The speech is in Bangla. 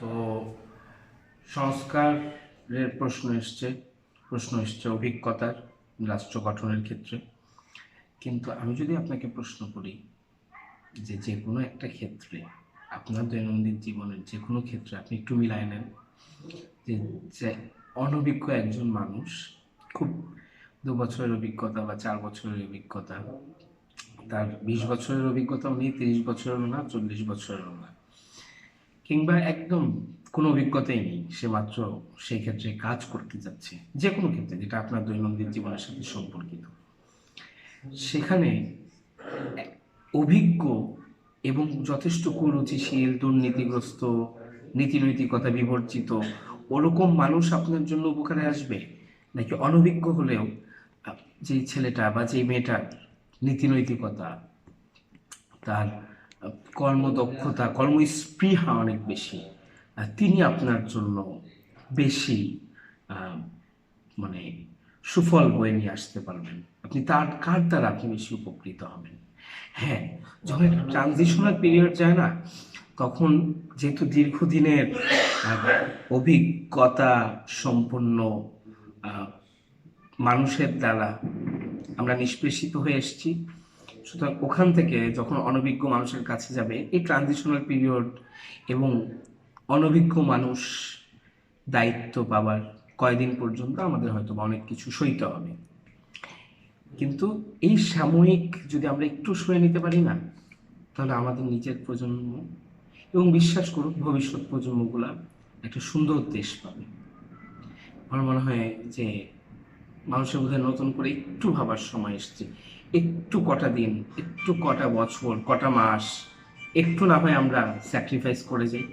তো সংস্কারের প্রশ্ন এসছে প্রশ্ন এসছে অভিজ্ঞতার, রাষ্ট্র গঠনের ক্ষেত্রে। কিন্তু আমি যদি আপনাকে প্রশ্ন করি যে যে কোনো একটা ক্ষেত্রে আপনার দৈনন্দিন জীবনের যে কোনো ক্ষেত্রে আপনি একটু মিলায় নেন যে যে অনভিজ্ঞ একজন মানুষ খুব দু বছরের অভিজ্ঞতা বা চার বছরের অভিজ্ঞতা, তার বিশ বছরের অভিজ্ঞতাও নেই তিরিশ বছরেরও না, চল্লিশ বছরেরও না। কিংবা একদম কোনো অভিজ্ঞতাই নেই, সে মাত্র সেই ক্ষেত্রে কাজ করতে যাচ্ছে যে কোনো ক্ষেত্রে, যেটা আপনার দৈনন্দিন জীবনের সাথে সম্পর্কিত। সেখানে অভিজ্ঞ এবং যথেষ্ট কুরুচিশীল, দুর্নীতিগ্রস্ত, নীতিনৈতিকতা বিবর্জিত, ওরকম মানুষ আপনার জন্য উপকারে আসবে? নাকি অনভিজ্ঞ হলেও যে ছেলেটা বা যে মেয়েটার নীতিনৈতিকতা, তার কর্মদক্ষতা, কর্মস্পৃহা অনেক বেশি। তিনি আপনার জন্য বেশি মানে সুফল বয়ে নিয়ে আসতে পারবেন। আপনি তার, কার দ্বারা আপনি বেশি উপকৃত হবেন? হ্যাঁ যখন একটা ট্রানজিশনাল পিরিয়ড যায় না, তখন যেহেতু দীর্ঘদিনের অভিজ্ঞতা সম্পন্ন মানুষের দ্বারা আমরা নিষ্পেষিত হয়ে এসেছি সুতরাং ওখান থেকে যখন অনভিজ্ঞ মানুষের কাছে যাবে, এই ট্রানজিশনাল পিরিয়ড এবং অনভিজ্ঞ মানুষ দায়িত্ব পাওয়ার কয়দিন পর্যন্ত আমাদের হয়তো বা অনেক কিছু সইতে হবে। কিন্তু এই সাময়িক যদি আমরা একটু সয়ে নিতে পারি না, তাহলে আমাদের নিজের প্রজন্ম এবং বিশ্বাস করুন ভবিষ্যৎ প্রজন্মগুলা একটা সুন্দর দেশ পাবে। আমার মনে হয় যে মানুষের মধ্যে নতুন করে একটু ভাবার সময় এসছে। একটু কটা দিন, একটু কটা বছর, কটা মাস, একটু না হয় আমরা স্যাক্রিফাইস করে যাই।